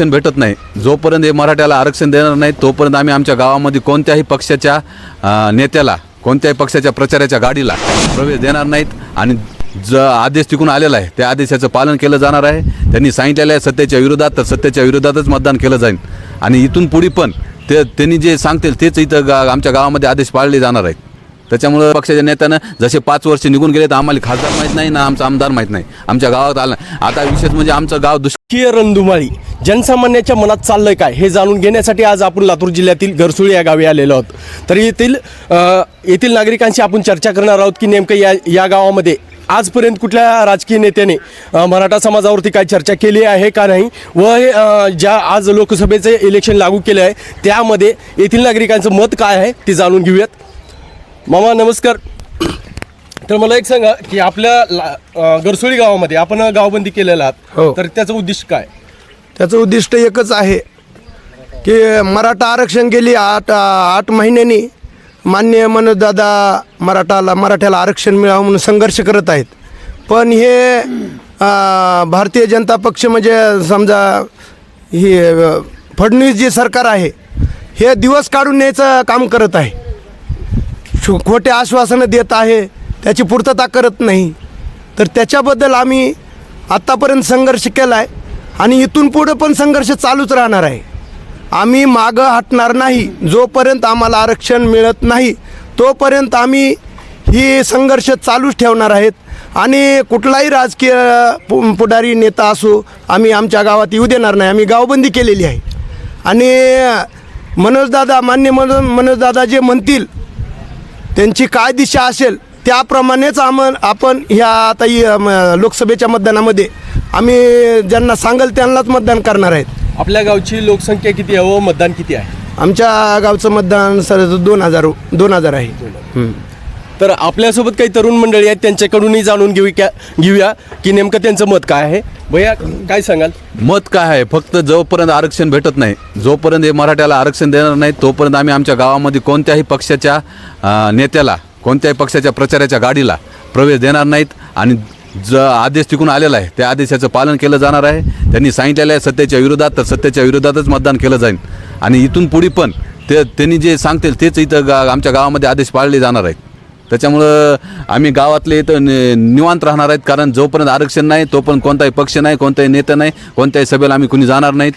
आरक्षण भेटत नाही. जोपर्यंत हे मराठ्याला आरक्षण देणार नाही तोपर्यंत आम्ही आमच्या गावामध्ये कोणत्याही पक्षाच्या नेत्याला कोणत्याही पक्षाच्या प्रचाराच्या गाडीला प्रवेश देणार नाहीत. आणि ज आदेश तिकून आलेला आहे त्या आदेशाचं पालन केलं जाणार आहे. त्यांनी सांगितलेलं आहे सत्तेच्या विरोधात तर सत्तेच्या विरोधातच मतदान केलं जाईल. आणि इथून पुढे पण ते त्यांनी जे सांगतील तेच इथं गा आमच्या गावामध्ये आदेश पाळले जाणार आहेत. त्याच्यामुळं पक्षाच्या नेत्यानं जसे पाच वर्ष निघून गेले तर आम्हाला खासदार माहीत नाही ना आमचा आमदार माहीत नाही. आमच्या गावात आला आता विशेष म्हणजे आमचं गाव दुष् राजकीय रणधुमाळी. जनसामान्याच्या मनात चाललंय काय हे जाणून घेण्यासाठी आज आपण लातूर जिल्ह्यातील घरसुळी या गावी आलेलो आहोत. तर येथील येथील नागरिकांशी आपण चर्चा करणार आहोत की नेमकं या या गावामध्ये आजपर्यंत कुठल्या राजकीय नेत्याने मराठा समाजावरती काय चर्चा केली आहे का नाही व ज्या आज लोकसभेचे इलेक्शन लागू केले आहे त्यामध्ये येथील नागरिकांचं मत काय आहे ते जाणून घेऊयात. मामा नमस्कार. तर मला एक सांगा की आपल्या ला- अ, गरसोळी गावामध्ये आपण गावबंदी केलेला आहात. हो. तर त्याचं उद्दिष्ट काय? त्याचं उद्दिष्ट एकच आहे की मराठा आरक्षण गेली आठ आठ महिन्यांनी मान्य मनोजदादा मराठाला मराठ्याला आरक्षण मिळावं म्हणून संघर्ष करत आहेत. पण हे अं, भारतीय जनता पक्ष म्हणजे समजा ही अं, फडणवीस जी सरकार आहे हे दिवस काढून न्यायचं काम करत आहे. शु- खोटे आश्वासनं देत आहे त्याची पूर्तता करत नाही. तर त्याच्याबद्दल आम्ही आत्तापर्यंत संघर्ष केला आहे आणि इथून पुढं पण संघर्ष चालूच राहणार आहे. आम्ही मागं हटणार नाही. जोपर्यंत आम्हाला आरक्षण मिळत नाही तोपर्यंत आम्ही ही संघर्ष चालूच ठेवणार आहेत. आणि कुठलाही राजकीय पु पुढारी नेता असो आम्ही आमच्या गावात येऊ देणार नाही. आम्ही गावबंदी केलेली आहे. आणि मनोजदादा मान्य मनोज मनोजदादा जे म्हणतील त्यांची काय दिशा असेल त्याप्रमाणेच आम आपण ह्या आता लोकसभेच्या मतदानामध्ये आम्ही ज्यांना सांगेल त्यांनाच मतदान करणार आहेत. आपल्या गावची लोकसंख्या किती आहे व मतदान किती आहे? आमच्या गावचं मतदान सर दोन हजार दोन हजार आहे. हं. तर आपल्यासोबत काही तरुण मंडळी आहेत त्यांच्याकडूनही जाणून घेऊ क्या घेऊया की नेमकं त्यांचं मत काय आहे. भैया काय सांगाल? मत काय आहे? फक्त जोपर्यंत आरक्षण भेटत नाही जोपर्यंत हे मराठ्याला आरक्षण देणार नाही तोपर्यंत आम्ही आमच्या गावामध्ये कोणत्याही पक्षाच्या नेत्याला कोणत्याही पक्षाच्या प्रचाराच्या गाडीला प्रवेश देणार नाहीत आणि ज आदेश तिकून आलेला आहे त्या आदेशाचं पालन केलं जाणार आहे. त्यांनी सांगितलेलं आहे सत्तेच्या विरोधात तर सत्तेच्या विरोधातच मतदान केलं जाईल. आणि इथून पुढे पण ते त्यांनी जे सांगतील तेच इथं गा आमच्या गावामध्ये आदेश पाळले जाणार आहेत. त्याच्यामुळं आम्ही गावातले इथं निवांत राहणार आहेत कारण जोपर्यंत आरक्षण नाही तोपर्यंत कोणताही पक्ष नाही कोणताही नेता नाही कोणत्याही सभेला आम्ही कुणी जाणार नाहीत.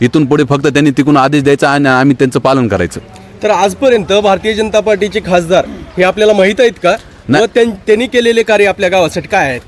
इथून पुढे फक्त त्यांनी तिकून आदेश द्यायचा आणि आम्ही त्यांचं पालन करायचं. तर आजपर्यंत भारतीय जनता पार्टीचे खासदार हे आपल्याला माहीत आहेत का नाही. व त्यां- त्यांनी केलेले कार्य आपल्या गावासाठी काय आहेत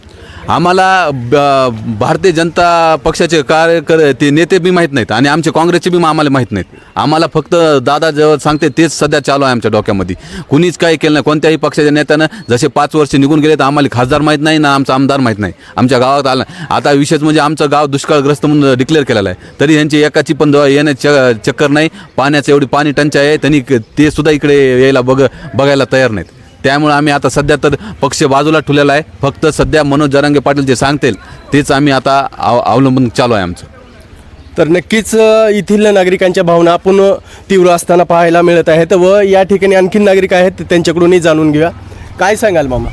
आम्हाला ब- भारतीय जनता पक्षाचे कार्यकर ते नेते बी माहीत नाहीत आणि आमचे काँग्रेसचे बी आम्हाला माहीत नाहीत. आम्हाला फक्त दादा जेव्हा सांगते तेच सध्या चालू आहे आमच्या डोक्यामध्ये. कुणीच काही केलं नाही. कोणत्याही पक्षाच्या नेत्यानं जसे पाच वर्ष निघून गेले तर आम्हाला खासदार माहीत नाही ना आमचा आमदार माहीत नाही. आमच्या गावात आलं आता विशेष म्हणजे आमचं गाव दुष्काळग्रस्त म्हणून डिक्लेअर केलेलं आहे. तरी यांची एकाची पण दवा येण्याची च- चक्कर नाही. पाण्याचं एवढी पाणी टंचाई आहे त्यांनी क- ते सुद्धा इकडे यायला बघ बघायला तयार नाहीत. त्यामुळे आम्ही आता सध्या तर पक्ष बाजूला ठेवलेला आहे. फक्त सध्या मनोज जरांगे पाटील जे सांगतील तेच आम्ही आता अव अवलंबून चालू आहे आमचं. तर नक्कीच अ, येथील नागरिकांच्या भावना आपण तीव्र असताना पाहायला मिळत आहेत व या ठिकाणी आणखीन नागरिक आहेत त्यांच्याकडूनही जाणून घेऊया. काय सांगाल मामा?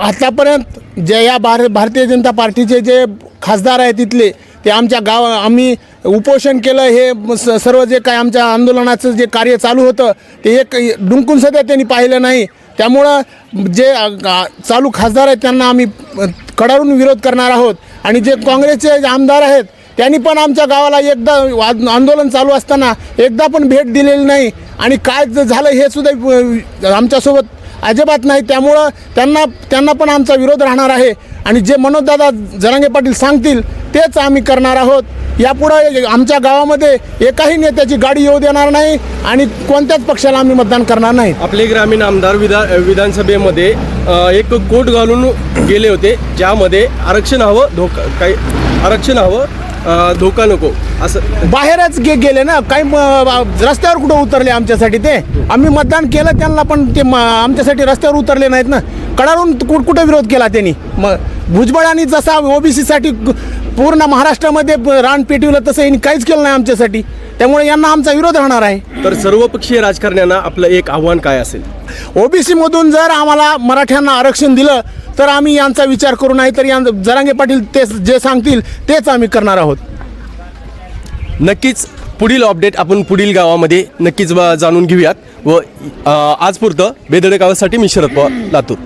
आतापर्यंत जे या भार भारतीय जनता पार्टीचे जे खासदार आहेत तिथले ते आमच्या गाव आम्ही उपोषण केलं हे स- सर्व जे काय आमच्या आंदोलनाचं जे कार्य चालू होतं ते एक डुंकून सध्या त्यांनी पाहिलं नाही. त्यामुळं जे गा- चालू खासदार आहेत त्यांना आम्ही कडाडून विरोध करणार आहोत. आणि जे काँग्रेसचे जे आमदार आहेत त्यांनी पण आमच्या गावाला एकदा आंदोलन चालू असताना एकदा पण भेट दिलेली नाही. आणि काय झालं हे सुद्धा आमच्यासोबत अजिबात नाही. त्यामुळं त्यांना त्यांना पण आमचा विरोध राहणार आहे. आणि जे मनोजदादा जरांगे पाटील सांगतील तेच आम्ही करणार आहोत. यापुढं आमच्या गावामध्ये एकाही नेत्याची गाडी येऊ देणार नाही आणि कोणत्याच पक्षाला आम्ही मतदान करणार नाही. आपले ग्रामीण आमदार विधा विधानसभेमध्ये एक कोट घालून गेले होते ज्यामध्ये आरक्षण हवं धोका काही आरक्षण हवं धोका नको असं. बाहेरच गे गेले ना काही रस्त्यावर कुठं उतरले आमच्यासाठी ते? आम्ही मतदान केलं त्यांना पण ते आमच्यासाठी रस्त्यावर उतरले नाहीत ना. कडाडून कुठं कुठं विरोध केला त्यांनी? मग भुजबळांनी जसा ओबीसीसाठी पूर्ण महाराष्ट्रामध्ये रान पेटविलं तसं यांनी काहीच केलं नाही आमच्यासाठी. त्यामुळे यांना आमचा विरोध राहणार आहे. तर सर्वपक्षीय राजकारण्यांना आपलं एक आव्हान काय असेल? ओबीसी मधून जर आम्हाला मराठ्यांना आरक्षण दिलं तर आम्ही यांचा विचार करू नाही तर यां जरांगे पाटील ते जे सांगतील तेच आम्ही करणार आहोत. नक्कीच पुढील अपडेट आपण पुढील गावामध्ये नक्कीच जाणून घेऊयात. व आजपुरतं बेदडे गावासाठी मी शरद पवार लातूर.